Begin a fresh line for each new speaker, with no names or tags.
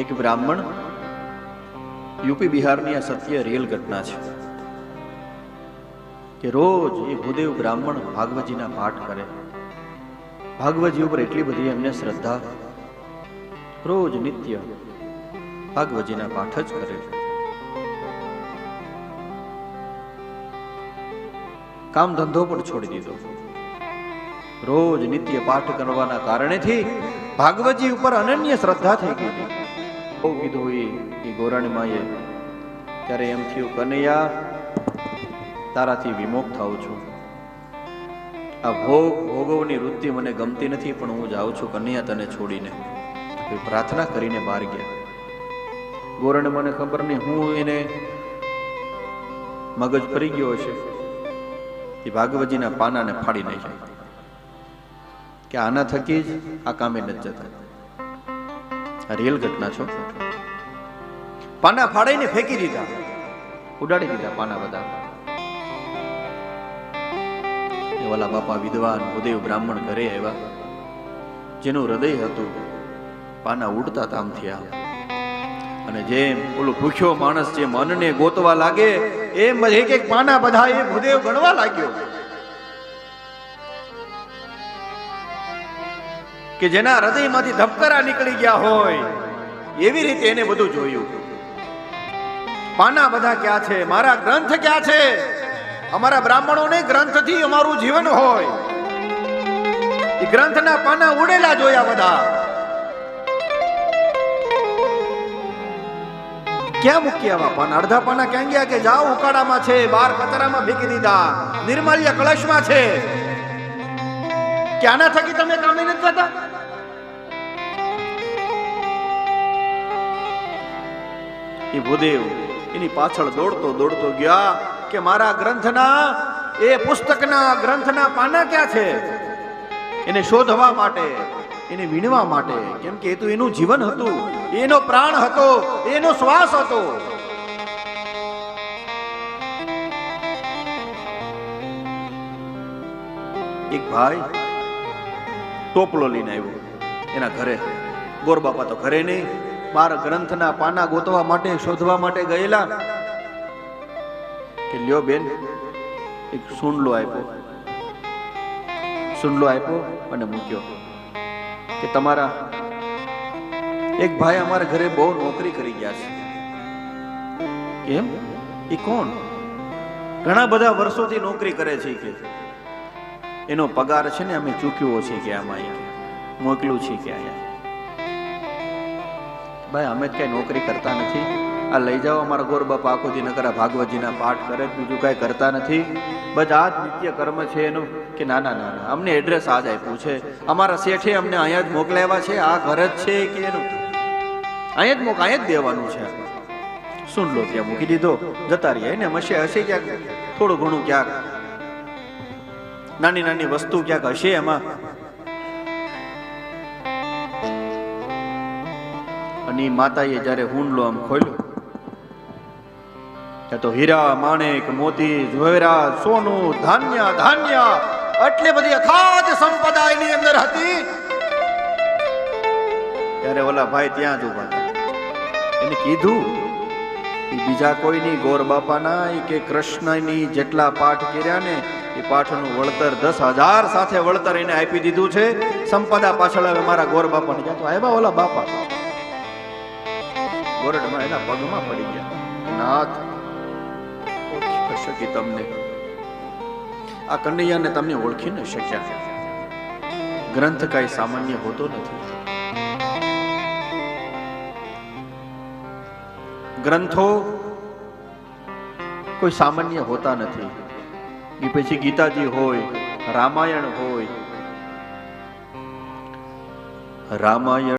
એક બ્રાહ્મણ યુપી બિહારની આ સત્ય રિયલ ઘટના છે કે રોજ એ ભૂદેવ બ્રાહ્મણ ભાગવતજીના પાઠ કરે. ભાગવતજી ઉપર એટલી બધી એમને શ્રદ્ધા. રોજ નિત્ય ભાગવતજીના પાઠ જ કરે કામ ધંધો પણ છોડી દીધો. રોજ નિત્ય પાઠ કરવાના કારણેથી ભાગવતજી ઉપર અનન્ય શ્રદ્ધા થઈ ગઈ. બહુ કીધું એ ગોરાણી માએ. ત્યારે એમ થયું, કનૈયા, તારાથી વિમુખ થાઉં છું. આ ભોગ, ભોગવની વૃત્તિ મને ગમતી નથી, પણ હું જાઉં છું કનૈયા તને છોડીને. પ્રાર્થના કરીને બહાર ગયા. ગોરણે મને ખબર નહીં, હું એને મગજ ફરી ગયો હશે. એ ભાગવતજીના પાનાને ફાડી નાખ્યા. કે આના થકી જ આ કામે નથી જતા. રિયલ ઘટના છો? પાના ફાડીને ફેંકી દીધા. ઉડાડી દીધા પાના બધા. વાલા બાપા વિદ્વાન ઉદય બ્રાહ્મણ ઘરે આવ્યા. જેનું હૃદય હતું, પાના ઉડતા તામ થયા. અને જેમ ઓલું ભૂખ્યો માણસ જે મનને ગોતવા લાગે, એમ એક એક પાના બધા એ ભૂદેવ ગણવા લાગ્યો. કે જેના હૃદયમાંથી ધબકરા નીકળી ગયા હોય, એવી રીતે એને બધું જોયું. પાના બધા ક્યાં છે? મારા ગ્રંથ ક્યાં છે? અમારા બ્રાહ્મણોને ગ્રંથથી અમારું જીવન હોય. એ ગ્રંથના પાના ઉડેલા જોયા બધા. ક્યાં મૂકી આવા પાના? અડધા પાના ક્યાં ગયા કે જાઓ ઉકાળામાં છે, બાર કચરામાં ફેંકી દીધા. નિર્માલ્ય કળશમાં છે. કે આના થકી તમે કામે નથી થતા? એ ભૂદેવ, એની પાછળ દોડતો દોડતો ગયા કે મારા ગ્રંથના, એ પુસ્તકના ગ્રંથના પાના ક્યાં છે? એને શોધવા માટે, એને વીણવા માટે. કેમ કે એ તો એનું જીવન હતું, એનો પ્રાણ હતો, એનો શ્વાસ હતો. એક ભાઈ ટોપલો લઈને આવ્યો. એના ઘરે. ગોરબાપા તો ઘરે નહીં. બાર ગ્રંથના પાના ગોતવા માટે, શોધવા માટે ગયેલા. કે લ્યો બેન, એક સુંડલો આપ્યો. સુંડલો આપ્યો અને મૂક્યો. કે તમારા એક ભાઈ અમારા ઘરે બહુ નોકરી કરી ગયા છે. કેમ? એ કોણ? ઘણા બધા વર્ષોથી નોકરી કરે છે કે. એનો પગાર છે ને અમે ચૂક્યો છે કે આમાં મોકલું છે કે અહીંયા ભાઈ, અમે કઈ નોકરી કરતા નથી. આ લઈ જાઓ અમારા ગોર બાપા આખો દી નકરા ભાગવતજીના પાઠ કરે બીજું કઈ કરતા નથી. બસ આ જ નિત્ય કર્મ છે એનું કે ના ના ના અમને એડ્રેસ આ જ આપ્યું છે. અમારા શેઠે અમને અહીંયા જ મોકલાવ્યા છે. આ ઘર જ છે કે એનું? અહીંયા જ મોક, અહીંયા જ દેવાનું છે. સુન લો ત્યાં મૂકી દીધો. જતા રહ્યા ને. મશે હશે ક્યાંક? થોડું ઘણું ક્યાંક નાની નાની વસ્તુ ક્યાંક હશે એમાં? અને માતાએ જ્યારે હુંડલો આમ ખોલ્યો, ત્યાં તો હીરા, માણેક, મોતી ઝવેરા સોનું, ધાન્ય ધાન્ય એટલે બધી અખાત સંપદા એની અંદર હતી. ત્યારે ઓલા ભાઈ ત્યાં જ ઊભા એને કીધું બીજા કોઈની ગોર બાપાના કે કૃષ્ણની જેટલા પાઠ કર્યા ને એ પાઠનું વળતર દસ હજાર સાથે વળતર એને આપી દીધું છે. સંપદા પાછળ હવે મારા ગોર બાપાને ગયા તો આવ્યા ઓલા બાપા. ગોરડમાં એના પગમાં પડી ગયા. નાથ શકી તમને. આ કનૈયાને તમને ઓળખી ન શક્યા. ગ્રંથ કાંઈ સામાન્ય હોતો નથી. ગ્રંથો કોઈ સામાન્ય હોતા નથી. એ પછી ગીતાજી હોય રામાયણ હોય. રામાયણ